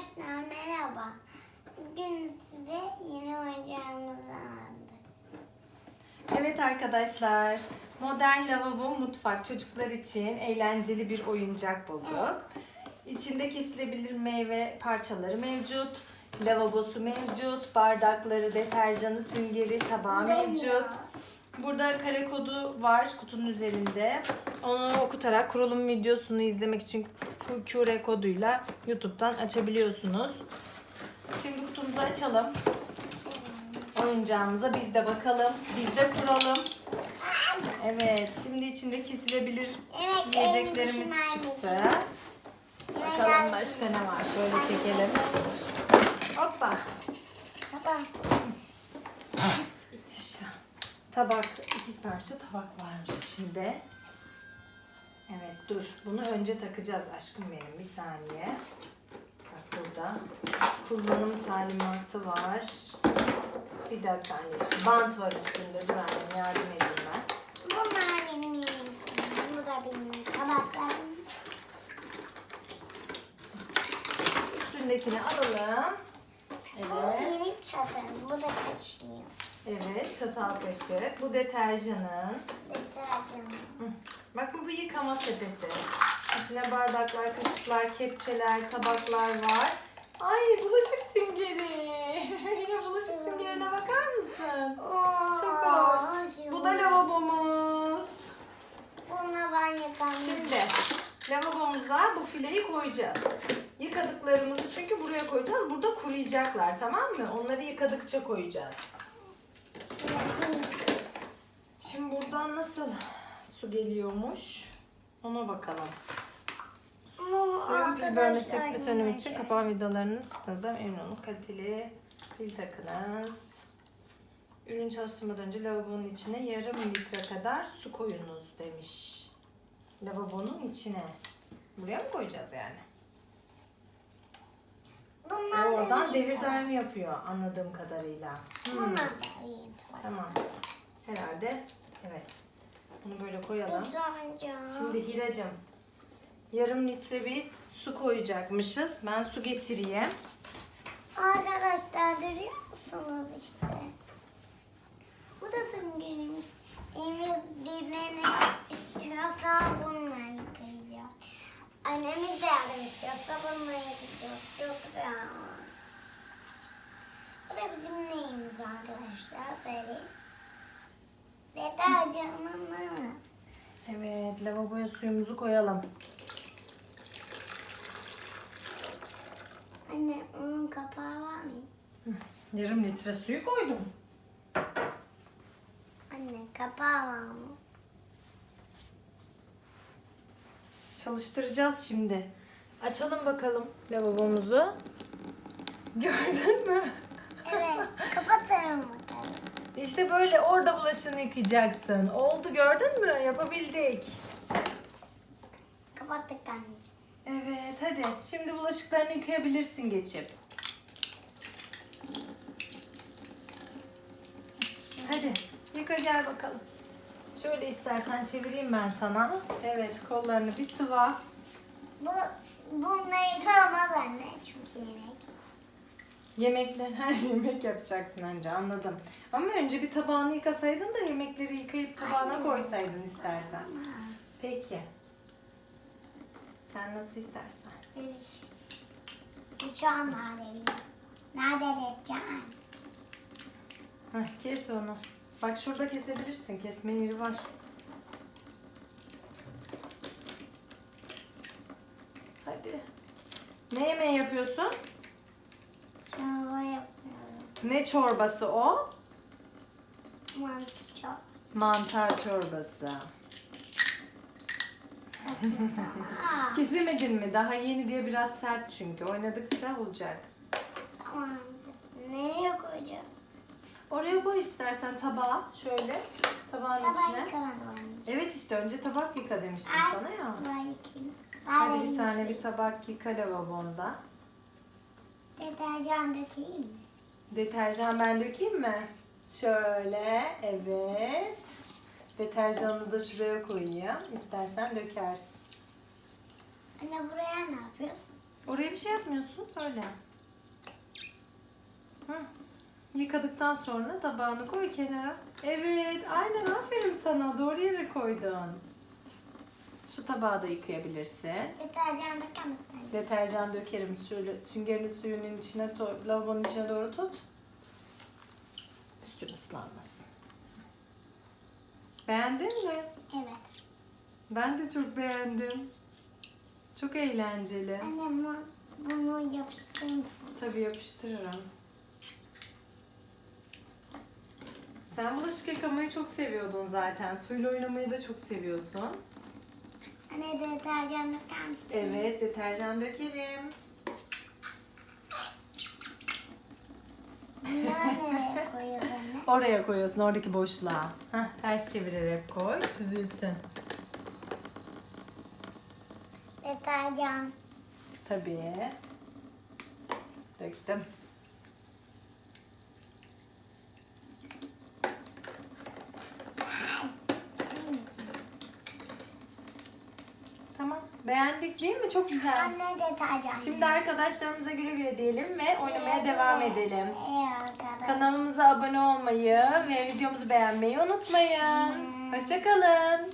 Arkadaşlar merhaba. Bugün size yeni oyuncağımızı aldık. Evet arkadaşlar, modern lavabo mutfak çocuklar için eğlenceli bir oyuncak bulduk. İçinde kesilebilir meyve parçaları mevcut, lavabosu mevcut, bardakları, deterjanı, süngeri, tabağı mevcut. Burada kare kodu var kutunun üzerinde. Onu okutarak kurulum videosunu izlemek için QR koduyla YouTube'dan açabiliyorsunuz. Şimdi kutumuzu açalım. Oyuncağımıza biz de bakalım. Biz de kuralım. Evet, şimdi içinde kesilebilir Evet, yiyeceklerimiz çıktı. Bakalım başka ne var? Şöyle çekelim. Hoppa. Baba. Tabak, iki parça tabak varmış içinde. Evet dur. Bunu önce takacağız aşkım benim. Bir saniye. Bak burada. Kullanım talimatı var. Bir dakika anneciğim. Bant var üstünde. Dur annem yardım edeyim ben. Bunlar benim yerim. Bu da benim tabaklarım. Üstündekini alalım. Bu Evet. benim çatım. Bu da kaşıyor. Evet. Çatal kaşık. Bu deterjanın. Deterjanım. Hı. Bak bu bir yıkama sepeti. İçine bardaklar, kaşıklar, kepçeler, tabaklar var. Ay bulaşık süngeri. Yine bulaşık süngerine bakar mısın? Çok hoş. Bu da lavabomuz. Bununla ben yıkamam. Şimdi lavabomuza bu fileyi koyacağız. Yıkadıklarımızı çünkü buraya koyacağız. Burada kuruyacaklar tamam mı? Onları yıkadıkça koyacağız. Şimdi buradan nasıl su geliyormuş? Ona bakalım. Suyun pil sönümü için kapağı vidalarını sıktığınızda emin olun kaliteli pil takınız. Ürün çalıştırmadan önce lavabonun içine yarım litre kadar su koyunuz demiş. Lavabonun içine. Buraya mı koyacağız yani? Bunlar da oradan benim devir daim yapıyor anladığım kadarıyla. Hmm, Bunlar da. Tamam. Herhalde evet. Bunu böyle koyalım. Güzelce. Şimdi Hiracım yarım litre bir su koyacakmışız. Ben su getireyim. Arkadaşlar görüyor musunuz işte? Bu da süngerimiz. Evimiz dizlerini istiyorsa bununla yıkayacağız. Annemiz de yardım istiyorsa bununla yıkayacağız. Çok güzel. Bu da bizim neyimiz arkadaşlar söyleyeyim. Deterjanımız. Evet lavaboya suyumuzu koyalım. Anne onun kapağı var mı? Yarım litre suyu koydum. Anne kapağı var mı? Çalıştıracağız şimdi. Açalım bakalım lavabomuzu. Gördün mü? Evet kapatalım bakalım. İşte böyle orada bulaşığını yıkayacaksın. Oldu gördün mü? Yapabildik. Kapattık anneciğim. Evet hadi şimdi bulaşıklarını yıkayabilirsin geçip. Hadi yıka gel bakalım. Şöyle istersen çevireyim ben sana. Evet kollarını bir sıva. Bu bununla yıkamaz anne çünkü yemek. Yemekler her yemek yapacaksın önce anladım. Ama önce bir tabağını yıkasaydın da yemekleri yıkayıp tabağına koysaydın istersen. Peki. Sen nasıl istersen. Evet. Şu an nerede Nerede? Heh, kes onu. Bak şurada kesebilirsin. Kesme yeri var. Hadi. Ne yemeği yapıyorsun? Çorba yapıyorum. Ne çorbası o? Mantı çok. Mantar çorbası. Kesemedin mi? Daha yeni diye biraz sert çünkü. Oynadıkça olacak. mantısı. Neye koyacağım? Oraya koy istersen tabağa. Şöyle. Tabağın Tabağı içine. yıkamadım. Evet işte önce tabak yıka demiştim sana ya. yıkayayım. Hadi bir tane bir tabak yıka lavabonda. Deterjan dökeyim mi? Deterjan ben dökeyim mi? Şöyle, evet. Deterjanını da şuraya koyayım. İstersen dökersin. Anne buraya ne yapıyorsun? Oraya bir şey yapmıyorsun. Öyle. Hı. Yıkadıktan sonra tabağını koy kenara. Evet, aynen aferin sana. Doğru yere koydun. Şu tabağı da yıkayabilirsin. Deterjan döker misin? Deterjan dökerim. Şöyle süngerini suyunun içine, lavabonun içine doğru tut. Üstün ıslanmasın. Beğendin mi? Evet. Ben de çok beğendim. Çok eğlenceli. Anne bu, bunu yapıştırır mısın? Tabii yapıştırırım. Sen bulaşık yıkamayı çok seviyordun zaten. Suyla oynamayı da çok seviyorsun. Anne deterjan döker misin? Evet, deterjan dökerim. Bunları nereye koyuyoruz anne? Oraya koyuyorsun, oradaki boşluğa. Heh, ters çevirerek koy, süzülsün. Deterjan. Tabii. Döktüm. Tamam. Beğendik değil mi? Çok güzel. Anne deterjan. Şimdi arkadaşlarımıza güle güle diyelim ve oynamaya devam edelim. İyi arkadaş. Kanalımıza abone olmayı ve videomuzu beğenmeyi unutmayın. Hoşçakalın.